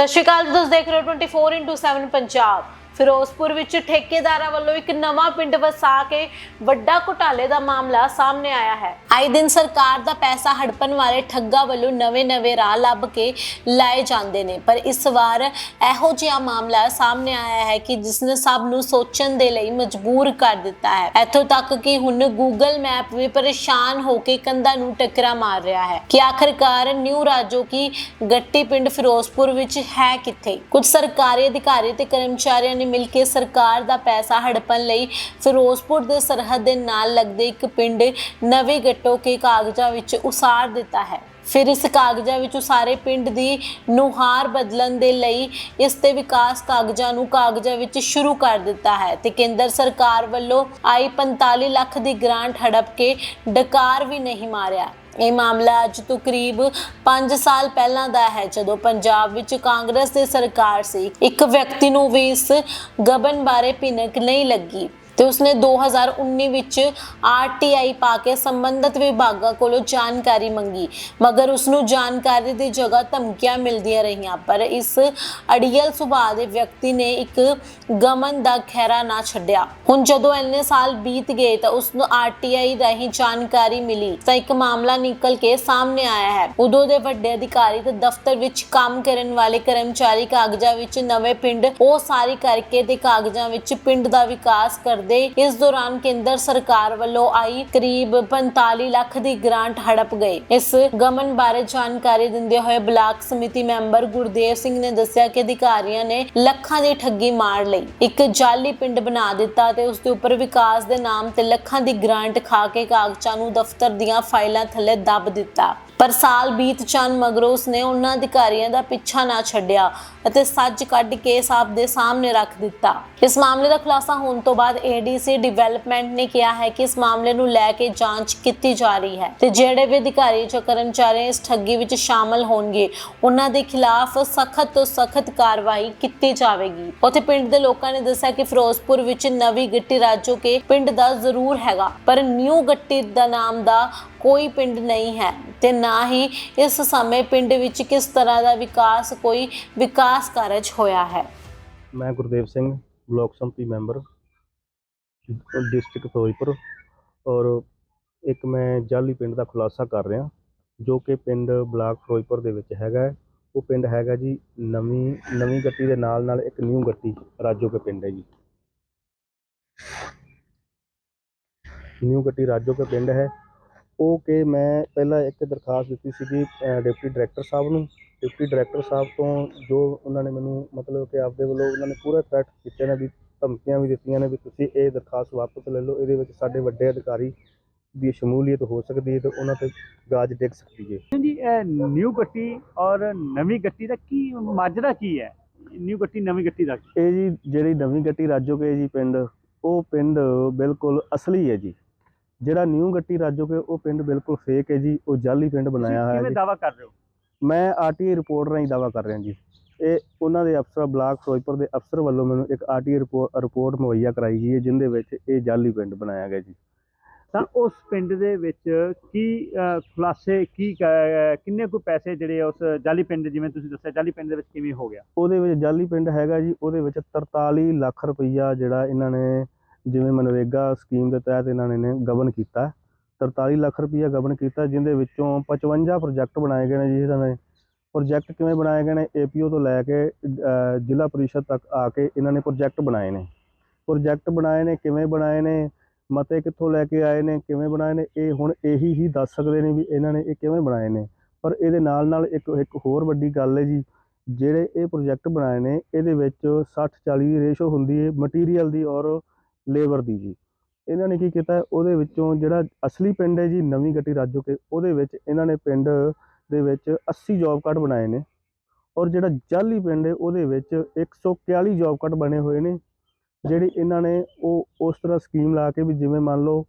ਸਤਿ ਸ਼੍ਰੀ ਅਕਾਲ ਜੀ, ਤੁਸੀਂ ਦੇਖ ਰਹੇ ਹੋ 24x7 ਪੰਜਾਬ। ਫਿਰੋਜ਼ਪੁਰ ਵਿੱਚ ਠੇਕੇਦਾਰਾਂ ਵੱਲੋਂ ਇੱਕ ਨਵਾਂ ਪਿੰਡ ਵਸਾ ਕੇ ਵੱਡਾ ਘੁਟਾਲੇ ਦਾ ਮਾਮਲਾ ਸਾਹਮਣੇ ਆਇਆ ਹੈ। ਆਏ ਦਿਨ ਸਰਕਾਰ ਦਾ ਪੈਸਾ ਹੜਪਣ ਵਾਲੇ ਠੱਗਾ ਵੱਲੋਂ ਨਵੇਂ-ਨਵੇਂ ਰਾਹ ਲੱਭ ਕੇ ਲਾਏ ਜਾਂਦੇ ਨੇ। ਪਰ ਇਸ ਵਾਰ ਇਹੋ ਜਿਹਾ ਮਾਮਲਾ ਸਾਹਮਣੇ ਆਇਆ ਹੈ ਕਿ ਜਿਸ ਨੇ ਸਭ ਨੂੰ ਸੋਚਣ ਦੇ ਲਈ ਮਜਬੂਰ ਕਰ ਦਿੱਤਾ ਹੈ। ਇੱਥੋਂ ਤੱਕ ਕਿ ਹੁਣ ਗੂਗਲ ਮੈਪ ਵੀ ਪਰੇਸ਼ਾਨ ਹੋ ਕੇ ਕੰਧਾਂ ਨੂੰ ਟੱਕਰਾ ਮਾਰ ਰਿਹਾ ਹੈ ਕਿ ਆਖਰਕਾਰ ਨਿਊ ਰਾਜੋ ਕੀ ਗੱਟੀ ਪਿੰਡ ਫਿਰੋਜ਼ਪੁਰ ਵਿੱਚ ਹੈ ਕਿੱਥੇ? ਕੁਝ ਸਰਕਾਰੀ ਅਧਿਕਾਰੀ ਤੇ ਕਰਮਚਾਰੀਆਂ ਨੇ ਮਿਲ ਕੇ ਸਰਕਾਰ ਦਾ ਪੈਸਾ ਹੜਪਣ ਲਈ ਫਿਰੋਜ਼ਪੁਰ ਦੇ ਸਰਹੱਦ ਦੇ ਨਾਲ ਲੱਗਦੇ ਇੱਕ ਪਿੰਡ ਨਵੇਂ ਗੱਟੋ ਕੇ ਕਾਗਜ਼ਾਂ ਵਿੱਚ ਉਸਾਰ ਦਿੱਤਾ ਹੈ। ਫਿਰ ਇਸ ਕਾਗਜ਼ਾਂ ਵਿੱਚ ਉਸਾਰੇ ਪਿੰਡ ਦੀ ਨੁਹਾਰ ਬਦਲਣ ਦੇ ਲਈ ਇਸ ਤੇ ਵਿਕਾਸ ਕਾਗਜ਼ਾਂ ਨੂੰ ਕਾਗਜ਼ਾਂ ਵਿੱਚ ਸ਼ੁਰੂ ਕਰ ਦਿੱਤਾ ਹੈ ਤੇ ਕੇਂਦਰ ਸਰਕਾਰ ਵੱਲੋਂ ਆਈ 45 ਲੱਖ ਦੀ ਗ੍ਰਾਂਟ ਹੜਪ ਕੇ ਡਕਾਰ ਵੀ ਨਹੀਂ ਮਾਰਿਆ। ਇਹ ਮਾਮਲਾ ਅੱਜ ਤੋਂ ਕਰੀਬ 5 ਸਾਲ ਪਹਿਲਾਂ ਦਾ ਹੈ, ਜਦੋਂ ਪੰਜਾਬ ਵਿੱਚ ਕਾਂਗਰਸ ਦੀ ਸਰਕਾਰ ਸੀ। ਇੱਕ ਵਿਅਕਤੀ ਨੂੰ ਵੀ ਇਸ ਗਬਨ ਬਾਰੇ ਭਿਨਕ ਨਹੀਂ ਲੱਗੀ। ਤੇ ਉਸਨੇ 2019 ਵਿੱਚ ਆਰਟੀਆਈ ਪਾ ਕੇ ਸੰਬੰਧਿਤ ਵਿਭਾਗਾਂ ਕੋਲੋਂ ਜਾਣਕਾਰੀ ਮੰਗੀ। ਮਗਰ ਉਸ ਨੂੰ ਜਾਣਕਾਰੀ ਦੀ ਜਗ੍ਹਾ ਧਮਕੀਆਂ ਮਿਲਦੀਆਂ ਰਹੀਆਂ, ਪਰ ਇਸ ਅੜੀਅਲ ਸੁਭਾਅ ਦੇ ਵਿਅਕਤੀ ਨੇ ਇੱਕ ਗਮਨ ਦਾ ਖਹਿਰਾ ਨਾ ਛੱਡਿਆ। ਹੁਣ ਜਦੋਂ ਇੰਨੇ ਸਾਲ ਬੀਤ ਗਏ ਤਾਂ ਉਸ ਨੂੰ ਆਰਟੀਆਈ ਰਾਹੀਂ ਜਾਣਕਾਰੀ ਮਿਲੀ ਤਾਂ ਇੱਕ ਮਾਮਲਾ ਨਿਕਲ ਕੇ ਸਾਹਮਣੇ ਆਇਆ ਹੈ। ਉਦੋਂ ਦੇ ਵੱਡੇ ਅਧਿਕਾਰੀ ਤੇ ਦਫ਼ਤਰ ਵਿੱਚ ਕੰਮ ਕਰਨ ਵਾਲੇ ਕਰਮਚਾਰੀ ਕਾਗਜ਼ਾਂ ਵਿੱਚ ਨਵੇਂ ਪਿੰਡ, ਉਹ ਸਾਰੀ ਕਰਕੇ ਤੇ ਕਾਗਜ਼ਾਂ ਵਿੱਚ ਪਿੰਡ ਦਾ ਵਿਕਾਸ ਕਰਦੇ ਇਸ ਦੌਰਾਨ ਕੇਂਦਰ ਸਰਕਾਰ ਵੱਲੋਂ ਆਈ ਕਰੀਬ 45 ਲੱਖ ਦੀ ਗ੍ਰਾਂਟ ਹੜਪ ਗਏ ਇਸ ਗਮਨ ਬਾਰੇ ਜਾਣਕਾਰੀ ਦਿੰਦੇ ਹੋਏ ਬਲਾਕ ਸਮਿਤੀ ਮੈਂਬਰ ਗੁਰਦੇਵ ਸਿੰਘ ਨੇ ਦੱਸਿਆ ਕਿ ਅਧਿਕਾਰੀਆਂ ਨੇ ਲੱਖਾਂ ਦੀ ਠੱਗੀ ਮਾਰ ਲਈ। ਇੱਕ ਜਾਲੀ ਪਿੰਡ ਬਣਾ ਦਿੱਤਾ ਤੇ ਉਸ ਦੇ ਉੱਪਰ ਵਿਕਾਸ ਦੇ ਨਾਮ ਤੇ ਲੱਖਾਂ ਦੀ ਗ੍ਰਾਂਟ ਖਾ ਕੇ ਕਾਗਜ਼ਾਂ ਨੂੰ ਦਫ਼ਤਰ ਦੀਆਂ ਫਾਈਲਾਂ ਥੱਲੇ ਦੱਬ ਦਿੱਤਾ। ਪਰ ਸਾਲ ਬੀਤ ਜਾਣ ਮਗਰੋਂ ਉਸਨੇ ਉਹਨਾਂ ਅਧਿਕਾਰੀਆਂ ਦਾ ਪਿੱਛਾ ਨਾ ਛੱਡਿਆ ਅਤੇ ਸੱਜ ਕੱਢ ਕੇ ਸਭ ਦੇ ਸਾਹਮਣੇ ਰੱਖ ਦਿੱਤਾ। ਇਸ ਮਾਮਲੇ ਦਾ ਖੁਲਾਸਾ ਹੋਣ ਤੋਂ ਬਾਅਦ ਏਡੀਸੀ ਡਿਵੈਲਪਮੈਂਟ ਨੇ ਕਿਹਾ ਹੈ ਕਿ ਇਸ ਮਾਮਲੇ ਨੂੰ ਲੈ ਕੇ ਜਾਂਚ ਕੀਤੀ ਜਾ ਰਹੀ ਹੈ ਤੇ ਜਿਹੜੇ ਵੀ ਅਧਿਕਾਰੀ ਜਾਂ ਕਰਮਚਾਰੀ ਇਸ ਠੱਗੀ ਵਿੱਚ ਸ਼ਾਮਲ ਹੋਣਗੇ, ਉਹਨਾਂ ਦੇ ਖਿਲਾਫ ਸਖਤ ਤੋਂ ਸਖਤ ਕਾਰਵਾਈ ਕੀਤੀ ਜਾਵੇਗੀ। ਉੱਥੇ ਪਿੰਡ ਦੇ ਲੋਕਾਂ ਨੇ ਦੱਸਿਆ ਕਿ ਫਿਰੋਜ਼ਪੁਰ ਵਿੱਚ ਨਵੀਂ ਗੱਟੀ ਰਾਜੋ ਕੇ ਪਿੰਡ ਦਾ ਜ਼ਰੂਰ ਹੈਗਾ, ਪਰ ਨਿਊ ਗੱਟੀ ਦਾ ਨਾਮ ਦਾ ਕੋਈ ਪਿੰਡ ਨਹੀਂ ਹੈ। ਤੇ ਨਾ ਹੀ ਇਸ ਸਮੇਂ ਪਿੰਡ ਵਿੱਚ ਕਿਸ ਤਰ੍ਹਾਂ ਦਾ ਵਿਕਾਸ, ਕੋਈ ਵਿਕਾਸ ਕਾਰਜ ਹੋਇਆ ਹੈ? ਮੈਂ ਗੁਰਦੇਵ ਸਿੰਘ, ਬਲਾਕ ਸੰਮਤੀ ਮੈਂਬਰ, ਡਿਸਟ੍ਰਿਕਟ ਫਿਰੋਜ਼ਪੁਰ ਔਰ ਇੱਕ ਮੈਂ ਜਾਲੀ ਪਿੰਡ ਦਾ ਖੁਲਾਸਾ ਕਰ ਰਿਹਾ, ਜੋ ਕਿ ਪਿੰਡ ਬਲਾਕ ਫਿਰੋਜ਼ਪੁਰ ਦੇ ਵਿੱਚ ਹੈਗਾ ਹੈ। ਉਹ ਪਿੰਡ ਹੈਗਾ ਜੀ ਨਵੀਂ ਨਵੀਂ ਗੱਟੀ ਦੇ ਨਾਲ ਨਾਲ ਇੱਕ ਨਿਊ ਗੱਟੀ ਰਾਜੋ ਕੇ ਪਿੰਡ ਹੈ ਜੀ। ਨਿਊ ਗੱਟੀ ਰਾਜੋ ਕੇ ਪਿੰਡ ਹੈ। ਉਹ ਕਿ ਮੈਂ ਪਹਿਲਾਂ ਇੱਕ ਦਰਖਾਸਤ ਦਿੱਤੀ ਸੀਗੀ ਡਿਪਟੀ ਡਾਇਰੈਕਟਰ ਸਾਹਿਬ ਨੂੰ। ਡਿਪਟੀ ਡਾਇਰੈਕਟਰ ਸਾਹਿਬ ਤੋਂ ਜੋ ਉਹਨਾਂ ਨੇ ਮੈਨੂੰ ਮਤਲਬ ਕਿ ਆਪਦੇ ਵੱਲੋਂ ਉਹਨਾਂ ਨੇ ਪੂਰਾ ਥ੍ਰੈਟ ਕੀਤੇ ਨੇ ਵੀ ਧਮਕੀਆਂ ਵੀ ਦਿੱਤੀਆਂ ਨੇ ਵੀ ਤੁਸੀਂ ਇਹ ਦਰਖਾਸਤ ਵਾਪਸ ਲੈ ਲਓ ਇਹਦੇ ਵਿੱਚ ਸਾਡੇ ਵੱਡੇ ਅਧਿਕਾਰੀ ਦੀ ਸ਼ਮੂਲੀਅਤ ਹੋ ਸਕਦੀ ਹੈ ਤੇ ਉਹਨਾਂ ਤੇ ਗਾਜ ਡਿੱਗ ਸਕਦੀ ਹੈ। ਜੀ ਇਹ ਨਿਊ ਗੱਟੀ ਔਰ ਨਵੀਂ ਗੱਟੀ ਦਾ ਕੀ ਮਾਜਰਾ ਕੀ ਹੈ? ਨਿਊ ਗੱਟੀ ਨਵੀਂ ਗੱਟੀ ਦਾ ਇਹ ਜੀ ਜਿਹੜੀ ਨਵੀਂ ਗੱਟੀ ਰਾਜੋਕੇ ਜੀ ਪਿੰਡ ਉਹ ਪਿੰਡ ਬਿਲਕੁਲ ਅਸਲੀ ਹੈ ਜੀ। ਜਿਹੜਾ ਨਿਊ ਗੱਟੀ ਰਾਜੋਕੇ ਉਹ ਪਿੰਡ ਬਿਲਕੁਲ ਫੇਕ ਹੈ ਜੀ ਉਹ ਜਾਲੀ ਪਿੰਡ ਬਣਾਇਆ ਹੋਇਆ ਕਿਵੇਂ ਜੀ। ਦਾਵਾ ਕਰ ਰਹੇ ਹੋ? ਮੈਂ ਆਰਟੀਆਈ ਰਿਪੋਰਟ ਰਾਹੀਂ ਦਾਵਾ ਕਰ ਰਿਹਾ ਜੀ। ਇਹ ਉਹਨਾਂ ਦੇ ਅਫਸਰ ਬਲਾਕ ਫਿਰੋਜ਼ਪੁਰ ਦੇ ਅਫਸਰ ਵੱਲੋਂ ਮੈਨੂੰ ਇੱਕ ਆਰਟੀਆਈ ਰਿਪੋਰਟ ਮੁਹੱਈਆ ਕਰਾਈ ਗਈ ਹੈ ਜਿੰਦੇ ਵਿੱਚ ਇਹ ਜਾਲੀ ਪਿੰਡ ਬਣਾਇਆ ਗਿਆ ਜੀ। ਤਾਂ ਉਸ ਪਿੰਡ ਦੇ ਵਿੱਚ ਕੀ ਖੁਲਾਸੇ ਕੀ ਕ- ਕਿੰਨੇ ਕੁ ਪੈਸੇ ਜਿਹੜੇ ਉਸ ਜਾਲੀ ਪਿੰਡ ਜਿਵੇਂ ਤੁਸੀਂ ਦੱਸਿਆ ਜਾਲੀ ਪਿੰਡ ਦੇ ਵਿੱਚ ਕਿਵੇਂ ਹੋ ਗਿਆ? ਉਹਦੇ ਵਿੱਚ ਜਾਲੀ ਪਿੰਡ ਹੈਗਾ ਜੀ ਉਹਦੇ ਵਿੱਚ 43 ਲੱਖ ਰੁਪਈਆ ਜਿਹੜਾ ਇਹਨਾਂ ਨੇ ਜਿਵੇਂ ਮਨਰੇਗਾ ਸਕੀਮ ਦੇ ਤਹਿਤ ਇਹਨਾਂ ਨੇ ਨੇ ਗਬਨ ਕੀਤਾ। 43 ਲੱਖ ਰੁਪਈਆ ਗਬਨ ਕੀਤਾ ਜਿੰਦੇ ਵਿੱਚੋਂ 55 ਪ੍ਰੋਜੈਕਟ ਬਣਾਏ ਗਏ ਨੇ ਜੀ ਇਹਨਾਂ ਨੇ। ਪ੍ਰੋਜੈਕਟ ਕਿਵੇਂ ਬਣਾਏ ਗਏ ਨੇ? ਏਪੀਓ ਤੋਂ ਲੈ ਕੇ ਜ਼ਿਲ੍ਹਾ ਪਰਿਸ਼ਦ ਤੱਕ ਆ ਕੇ ਇਹਨਾਂ ਨੇ ਪ੍ਰੋਜੈਕਟ ਬਣਾਏ ਨੇ। ਪ੍ਰੋਜੈਕਟ ਬਣਾਏ ਨੇ, ਕਿਵੇਂ ਬਣਾਏ ਨੇ? ਮਤੇ ਕਿੱਥੋਂ ਲੈ ਕੇ ਆਏ ਨੇ? ਕਿਵੇਂ ਬਣਾਏ ਨੇ? ਇਹ ਹੁਣ ਇਹੀ ਹੀ ਦੱਸ ਸਕਦੇ ਨੇ ਵੀ ਇਹਨਾਂ ਨੇ ਇਹ ਕਿਵੇਂ ਬਣਾਏ ਨੇ। ਪਰ ਇਹਦੇ ਨਾਲ ਨਾਲ ਇੱਕ ਇੱਕ ਹੋਰ ਵੱਡੀ ਗੱਲ ਹੈ ਜੀ, ਜਿਹੜੇ ਇਹ ਪ੍ਰੋਜੈਕਟ ਬਣਾਏ ਨੇ, ਇਹਦੇ ਵਿੱਚ 60 40 ਦੀ ਰੇਸ਼ੋ ਹੁੰਦੀ ਹੈ ਮਟੀਰੀਅਲ ਦੀ ਔਰ ਲੇਬਰ ਦੀ ਜੀ। ਇਹਨਾਂ ਨੇ ਕੀ ਕੀਤਾ ਉਹਦੇ ਵਿੱਚੋਂ ਜਿਹੜਾ ਅਸਲੀ ਪਿੰਡ ਹੈ ਜੀ, ਨਵੀਂ ਗੱਟੀ ਰਾਜੋ ਕੇ ਉਹਦੇ ਵਿੱਚ ਇਹਨਾਂ ਨੇ ਪਿੰਡ ਦੇ ਵਿੱਚ 80 ਜੌਬ ਕਾਰਡ ਬਣਾਏ ਨੇ। ਔਰ ਜਿਹੜਾ ਜਾਲੀ ਪਿੰਡ ਹੈ, ਉਹਦੇ ਵਿੱਚ 141 ਜੌਬ ਕਾਰਡ ਬਣੇ ਹੋਏ ਨੇ, ਜਿਹੜੀ ਇਹਨਾਂ ਨੇ ਉਹ ਉਸ ਤਰ੍ਹਾਂ ਸਕੀਮ ਲਾ ਕੇ ਵੀ ਜਿਵੇਂ ਮੰਨ ਲਓ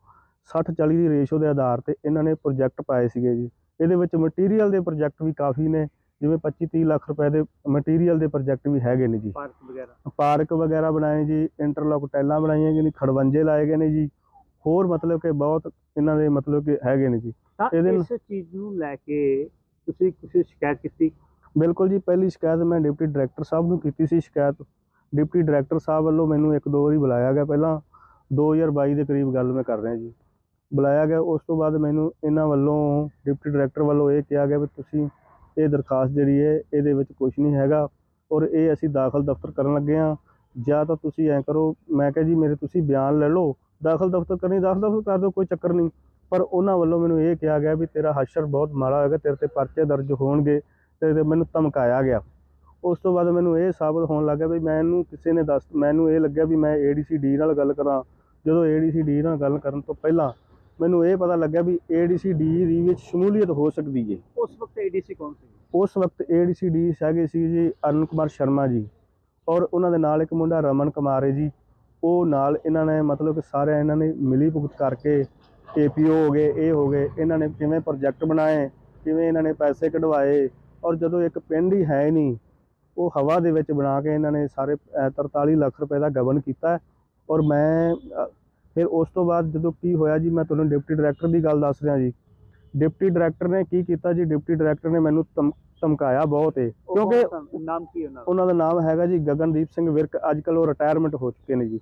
60 40 ਦੀ ਰੇਸ਼ੋ ਦੇ ਆਧਾਰ ਤੇ ਇਹਨਾਂ ਨੇ ਪ੍ਰੋਜੈਕਟ ਪਾਏ ਸੀਗੇ ਜੀ। ਇਹਦੇ ਵਿੱਚ ਮਟੀਰੀਅਲ ਦੇ ਪ੍ਰੋਜੈਕਟ ਵੀ ਕਾਫੀ ਨੇ ਜਿਵੇਂ 25 30 ਲੱਖ ਰੁਪਏ ਦੇ ਮਟੀਰੀਅਲ ਦੇ ਪ੍ਰੋਜੈਕਟ ਵੀ ਹੈਗੇ ਨੇ ਜੀ। ਪਾਰਕ ਵਗੈਰਾ। ਪਾਰਕ ਵਗੈਰਾ ਬਣਾਏ ਜੀ ਇੰਟਰਲੌਕ ਟੈਲਾਂ ਬਣਾਈਆਂ ਗਈਆਂ ਨੇ ਖੜਵੰਜੇ ਲਾਏ ਗਏ ਨੇ ਜੀ। ਹੋਰ ਮਤਲਬ ਕਿ ਬਹੁਤ ਇਹਨਾਂ ਦੇ ਮਤਲਬ ਕਿ ਹੈਗੇ ਨੇ ਜੀ। ਇਹਦੇ ਇਸ ਚੀਜ਼ ਨੂੰ ਲੈ ਕੇ ਤੁਸੀਂ ਕਿਸੇ ਸ਼ਿਕਾਇਤ ਕੀਤੀ? ਬਿਲਕੁਲ ਜੀ ਪਹਿਲੀ ਸ਼ਿਕਾਇਤ ਮੈਂ ਡਿਪਟੀ ਡਾਇਰੈਕਟਰ ਸਾਹਿਬ ਨੂੰ ਕੀਤੀ ਸੀ ਸ਼ਿਕਾਇਤ। ਡਿਪਟੀ ਡਾਇਰੈਕਟਰ ਸਾਹਿਬ ਵੱਲੋਂ ਮੈਨੂੰ ਇੱਕ ਦੋ ਵਾਰੀ ਬੁਲਾਇਆ ਗਿਆ ਪਹਿਲਾਂ। 2022 ਦੇ ਕਰੀਬ ਗੱਲ ਮੈਂ ਕਰ ਰਿਹਾ ਜੀ। ਬੁਲਾਇਆ ਗਿਆ ਉਸ ਤੋਂ ਬਾਅਦ ਮੈਨੂੰ ਇਹਨਾਂ ਵੱਲੋਂ ਡਿਪਟੀ ਡਾਇਰੈਕਟਰ ਵੱਲੋਂ ਇਹ ਕਿਹਾ ਗਿਆ ਵੀ ਤੁਸੀਂ ਇਹ ਦਰਖਾਸਤ ਜਿਹੜੀ ਹੈ, ਇਹਦੇ ਵਿੱਚ ਕੁਝ ਨਹੀਂ ਹੈਗਾ ਔਰ ਇਹ ਅਸੀਂ ਦਾਖਲ ਦਫ਼ਤਰ ਕਰਨ ਲੱਗੇ ਹਾਂ। ਜਾਂ ਤਾਂ ਤੁਸੀਂ ਐਂ ਕਰੋ, ਮੈਂ ਕਿਹਾ ਜੀ ਮੇਰੇ ਤੁਸੀਂ ਬਿਆਨ ਲੈ ਲਓ, ਦਾਖਲ ਦਫ਼ਤਰ ਕਰਨੀ, ਦਾਖਲ ਦਫ਼ਤਰ ਕਰ ਦਿਓ, ਕੋਈ ਚੱਕਰ ਨਹੀਂ। ਪਰ ਉਹਨਾਂ ਵੱਲੋਂ ਮੈਨੂੰ ਇਹ ਕਿਹਾ ਗਿਆ ਵੀ ਤੇਰਾ ਹਸ਼ਰ ਬਹੁਤ ਮਾੜਾ ਹੋਏਗਾ, ਤੇਰੇ ਤੇ ਪਰਚੇ ਦਰਜ ਹੋਣਗੇ, ਤੇ ਮੈਨੂੰ ਧਮਕਾਇਆ ਗਿਆ। ਉਸ ਤੋਂ ਬਾਅਦ ਮੈਨੂੰ ਇਹ ਸਾਬਤ ਹੋਣ ਲੱਗਾ ਵੀ ਮੈਨੂੰ ਕਿਸੇ ਨੇ ਦੱਸ, ਮੈਨੂੰ ਇਹ ਲੱਗਿਆ ਵੀ ਮੈਂ ਏਡੀਸੀ ਡੀ ਨਾਲ ਗੱਲ ਕਰਾਂ। ਜਦੋਂ ਏਡੀਸੀ ਡੀ ਨਾਲ ਗੱਲ ਕਰਨ ਤੋਂ ਪਹਿਲਾਂ ਮੈਨੂੰ ਇਹ ਪਤਾ ਲੱਗਿਆ ਵੀ ਏਡੀਸੀ ਡੀ ਦੀ ਵਿੱਚ ਸ਼ਮੂਲੀਅਤ ਹੋ ਸਕਦੀ ਹੈ ਉਸ ਵਕਤ ਏਡੀਸੀ ਕੌਣ ਸੀ ਉਸ ਵਕਤ ਏਡੀਸੀ ਡੀ ਹੈਗੇ ਸੀ ਜੀ ਅਰੁਣ ਕੁਮਾਰ ਸ਼ਰਮਾ ਜੀ ਔਰ ਉਹਨਾਂ ਦੇ ਨਾਲ ਇੱਕ ਮੁੰਡਾ ਰਮਨ ਕੁਮਾਰ ਹੈ ਜੀ ਉਹ ਨਾਲ ਇਹਨਾਂ ਨੇ ਮਤਲਬ ਕਿ ਸਾਰੇ ਇਹਨਾਂ ਨੇ ਮਿਲੀ ਭੁਗਤ ਕਰਕੇ ਏਪੀਓ ਹੋ ਗਏ ਇਹ ਹੋ ਗਏ ਇਹਨਾਂ ਨੇ ਕਿਵੇਂ ਪ੍ਰੋਜੈਕਟ ਬਣਾਏ ਕਿਵੇਂ ਇਹਨਾਂ ਨੇ ਪੈਸੇ ਕਢਵਾਏ ਔਰ ਜਦੋਂ ਇੱਕ ਪਿੰਡ ਹੀ ਹੈ ਨਹੀਂ ਉਹ ਹਵਾ ਦੇ ਵਿੱਚ ਬਣਾ ਕੇ ਇਹਨਾਂ ਨੇ ਸਾਰੇ ਅ, 43 ਲੱਖ ਰੁਪਏ ਦਾ ਗਬਨ ਕੀਤਾ। ਔਰ ਮੈਂ ਫਿਰ ਉਸ ਤੋਂ ਬਾਅਦ ਜਦੋਂ ਕੀ ਹੋਇਆ ਜੀ ਮੈਂ ਤੁਹਾਨੂੰ ਡਿਪਟੀ ਡਾਇਰੈਕਟਰ ਦੀ ਗੱਲ ਦੱਸ ਰਿਹਾ ਜੀ। ਡਿਪਟੀ ਡਾਇਰੈਕਟਰ ਨੇ ਕੀ ਕੀਤਾ ਜੀ ਡਿਪਟੀ ਡਾਇਰੈਕਟਰ ਨੇ ਮੈਨੂੰ ਧਮ- ਧਮਕਾਇਆ ਬਹੁਤ ਏ। ਕਿਉਂਕਿ? ਨਾਮ ਕੀ ਉਹਨਾਂ ਦਾ? ਉਹਨਾਂ ਦਾ ਨਾਮ ਹੈਗਾ ਜੀ ਗਗਨਦੀਪ ਸਿੰਘ ਵਿਰਕ ਅੱਜ ਕੱਲ ਉਹ ਰਿਟਾਇਰਮੈਂਟ ਹੋ ਚੁੱਕੇ ਨੇ ਜੀ।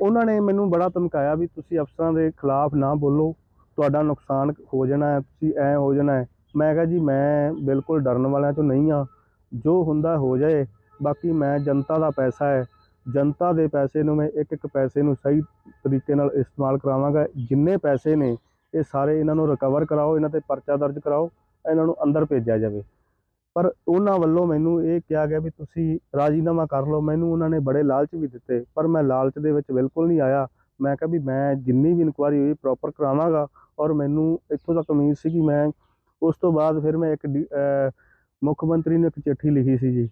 ਉਹਨਾਂ ਨੇ ਮੈਨੂੰ ਬੜਾ ਧਮਕਾਇਆ ਵੀ ਤੁਸੀਂ ਅਫਸਰਾਂ ਦੇ ਖਿਲਾਫ ਨਾ ਬੋਲੋ ਤੁਹਾਡਾ ਨੁਕਸਾਨ ਹੋ ਜਾਣਾ ਹੈ ਤੁਸੀਂ ਐ ਹੋ ਜਾਣਾ ਹੈ। ਮੈਂ ਕਿਹਾ ਜੀ ਮੈਂ ਬਿਲਕੁਲ ਡਰਨ ਵਾਲਿਆਂ ਚੋਂ ਨਹੀਂ ਆ ਜੋ ਹੁੰਦਾ ਹੋ ਜਾਏ ਬਾਕੀ ਮੈਂ ਜਨਤਾ ਦਾ ਪੈਸਾ ਹੈ ਜਨਤਾ ਦੇ ਪੈਸੇ ਨੂੰ ਮੈਂ ਇੱਕ ਇੱਕ ਪੈਸੇ ਨੂੰ ਸਹੀ ਤਰੀਕੇ ਨਾਲ ਇਸਤੇਮਾਲ ਕਰਾਵਾਂਗਾ। ਜਿੰਨੇ ਪੈਸੇ ਨੇ, ਇਹ ਸਾਰੇ ਇਹਨਾਂ ਨੂੰ ਰਿਕਵਰ ਕਰਾਓ, ਇਹਨਾਂ ਤੇ ਪਰਚਾ ਦਰਜ ਕਰਾਓ, ਇਹਨਾਂ ਨੂੰ ਅੰਦਰ ਭੇਜਿਆ ਜਾਵੇ। ਪਰ ਉਹਨਾਂ ਵੱਲੋਂ ਮੈਨੂੰ ਇਹ ਕਿਹਾ ਗਿਆ ਵੀ ਤੁਸੀਂ ਰਾਜੀਨਾਮਾ ਕਰ ਲਓ। ਮੈਨੂੰ ਉਹਨਾਂ ਨੇ ਬੜੇ ਲਾਲਚ ਵੀ ਦਿੱਤੇ, ਪਰ ਮੈਂ ਲਾਲਚ ਦੇ ਵਿੱਚ ਬਿਲਕੁਲ ਨਹੀਂ ਆਇਆ। ਮੈਂ ਕਿਹਾ ਵੀ ਮੈਂ ਜਿੰਨੀ ਵੀ ਇਨਕੁਆਰੀ ਹੋਈ ਪ੍ਰੋਪਰ ਕਰਾਵਾਂਗਾ। ਔਰ ਮੈਨੂੰ ਇੱਥੋਂ ਤੱਕ ਉਮੀਦ ਸੀ ਕਿ ਮੈਂ ਉਸ ਤੋਂ ਬਾਅਦ ਫਿਰ ਮੈਂ ਇੱਕ ਡੀ- ਮੁੱਖ ਮੰਤਰੀ ਨੂੰ ਇੱਕ ਚਿੱਠੀ ਲਿਖੀ ਸੀ ਜੀ।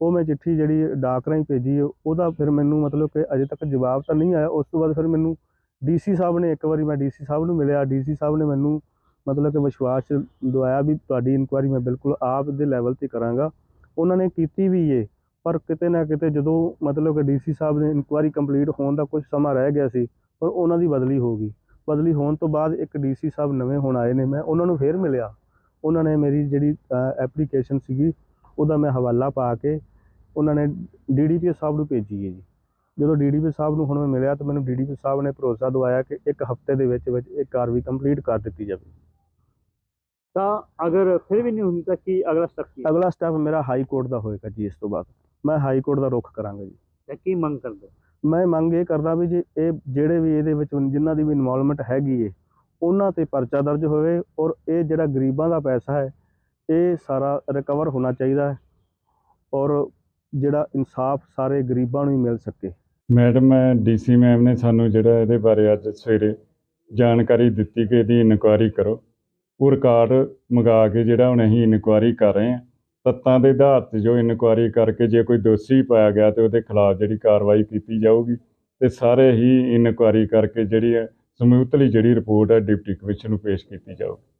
ਉਹ ਮੈਂ ਚਿੱਠੀ ਜਿਹੜੀ ਡਾਕ ਰਾਹੀਂ ਭੇਜੀ ਉਹਦਾ ਫਿਰ ਮੈਨੂੰ ਮਤਲਬ ਕਿ ਅਜੇ ਤੱਕ ਜਵਾਬ ਤਾਂ ਨਹੀਂ ਆਇਆ। ਉਸ ਤੋਂ ਬਾਅਦ ਫਿਰ ਮੈਨੂੰ ਡੀਸੀ ਸਾਹਿਬ ਨੇ ਇੱਕ ਵਾਰੀ ਮੈਂ ਡੀਸੀ ਸਾਹਿਬ ਨੂੰ ਮਿਲਿਆ। ਡੀਸੀ ਸਾਹਿਬ ਨੇ ਮੈਨੂੰ ਮਤਲਬ ਕਿ ਵਿਸ਼ਵਾਸ ਦਵਾਇਆ ਵੀ ਤੁਹਾਡੀ ਇਨਕੁਆਇਰੀ ਮੈਂ ਬਿਲਕੁਲ ਆਪ ਦੇ ਲੈਵਲ ਤੇ ਕਰਾਂਗਾ। ਉਹਨਾਂ ਨੇ ਕੀਤੀ ਵੀ ਏ ਪਰ ਕਿਤੇ ਨਾ ਕਿਤੇ ਜਦੋਂ ਮਤਲਬ ਕਿ ਡੀਸੀ ਸਾਹਿਬ ਨੇ ਇਨਕੁਆਇਰੀ ਕੰਪਲੀਟ ਹੋਣ ਦਾ ਕੁਝ ਸਮਾਂ ਰਹਿ ਗਿਆ ਸੀ, ਪਰ ਉਹਨਾਂ ਦੀ ਬਦਲੀ ਹੋ ਗਈ। ਬਦਲੀ ਹੋਣ ਤੋਂ ਬਾਅਦ ਇੱਕ ਡੀਸੀ ਸਾਹਿਬ ਨਵੇਂ ਹੁਣ ਆਏ ਨੇ। ਮੈਂ ਉਹਨਾਂ ਨੂੰ ਫੇਰ ਮਿਲਿਆ। ਉਹਨਾਂ ਨੇ ਮੇਰੀ ਜਿਹੜੀ ਐਪਲੀਕੇਸ਼ਨ ਸੀਗੀ, ਉਹਦਾ ਮੈਂ ਹਵਾਲਾ ਪਾ ਕੇ ਉਹਨਾਂ ਨੇ ਡੀਡੀਪੀ ਸਾਹਿਬ ਨੂੰ ਭੇਜੀ ਹੈ ਜੀ। ਜਦੋਂ ਡੀਡੀਪੀ ਸਾਹਿਬ ਨੂੰ ਹੁਣ ਮੈਂ ਮਿਲਿਆ ਤਾਂ ਮੈਨੂੰ ਡੀਡੀਪੀ ਸਾਹਿਬ ਨੇ ਭਰੋਸਾ ਦਵਾਇਆ ਕਿ ਇੱਕ ਹਫ਼ਤੇ ਦੇ ਵਿੱਚ ਵਿੱਚ ਇਹ ਕਾਰਵਾਈ ਕੰਪਲੀਟ ਕਰ ਦਿੱਤੀ ਜਾਵੇ। ਤਾਂ ਅਗਰ ਫਿਰ ਵੀ ਨਹੀਂ ਹੁੰਦੀ ਤਾਂ ਕੀ ਅਗਲਾ ਸਟੈਪ ਕੀ? ਅਗਲਾ ਸਟੈਪ ਮੇਰਾ ਹਾਈ ਕੋਰਟ ਦਾ ਹੋਏਗਾ ਜੀ ਇਸ ਤੋਂ ਬਾਅਦ। ਮੈਂ ਹਾਈ ਕੋਰਟ ਦਾ ਰੁਖ ਕਰਾਂਗਾ ਜੀ। ਜਾਂ ਕੀ ਮੰਗ ਕਰਦੇ ਮੈਂ ਮੰਗ ਇਹ ਕਰਦਾ ਵੀ ਜੇ ਇਹ ਜਿਹੜੇ ਵੀ ਇਹਦੇ ਵਿੱਚ ਜਿਨ੍ਹਾਂ ਦੀ ਵੀ ਇਨਵੋਲਵਮੈਂਟ ਹੈਗੀ ਏ ਉਹਨਾਂ ਤੇ ਪਰਚਾ ਦਰਜ ਹੋਵੇ ਔਰ ਇਹ ਜਿਹੜਾ ਗਰੀਬਾਂ ਦਾ ਪੈਸਾ ਹੈ ਇਹ ਸਾਰਾ ਰਿਕਵਰ ਹੋਣਾ ਚਾਹੀਦਾ ਹੈ ਔਰ ਜਿਹੜਾ ਇਨਸਾਫ ਸਾਰੇ ਗਰੀਬਾਂ ਨੂੰ ਹੀ ਮਿਲ ਸਕੇ। ਮੈਡਮ ਡੀਸੀ ਮੈਮ ਨੇ ਸਾਨੂੰ ਜਿਹੜਾ ਇਹਦੇ ਬਾਰੇ ਅੱਜ ਸਵੇਰੇ ਜਾਣਕਾਰੀ ਦਿੱਤੀ ਕਿ ਇਹਦੀ ਇਨਕੁਆਇਰੀ ਕਰੋ। ਉਹ ਰਿਕਾਰਡ ਮੰਗਾ ਕੇ ਜਿਹੜਾ ਹੁਣ ਅਸੀਂ ਇਨਕੁਆਇਰੀ ਕਰ ਰਹੇ ਹਾਂ, ਤੱਤਾਂ ਦੇ ਆਧਾਰ ਤੇ ਜੋ ਇਨਕੁਆਇਰੀ ਕਰਕੇ ਜੇ ਕੋਈ ਦੋਸ਼ੀ ਪਾਇਆ ਗਿਆ ਤੇ ਉਹਦੇ ਖਿਲਾਫ ਜਿਹੜੀ ਕਾਰਵਾਈ ਕੀਤੀ ਜਾਊਗੀ ਤੇ ਸਾਰੇ ਹੀ ਇਨਕੁਆਇਰੀ ਕਰਕੇ ਜਿਹੜੀ ਹੈ ਸਮੂਹਤਲੀ ਜਿਹੜੀ ਰਿਪੋਰਟ ਹੈ ਡਿਪਟੀ ਕਮਿਸ਼ਨ ਨੂੰ ਪੇਸ਼ ਕੀਤੀ ਜਾਊਗੀ।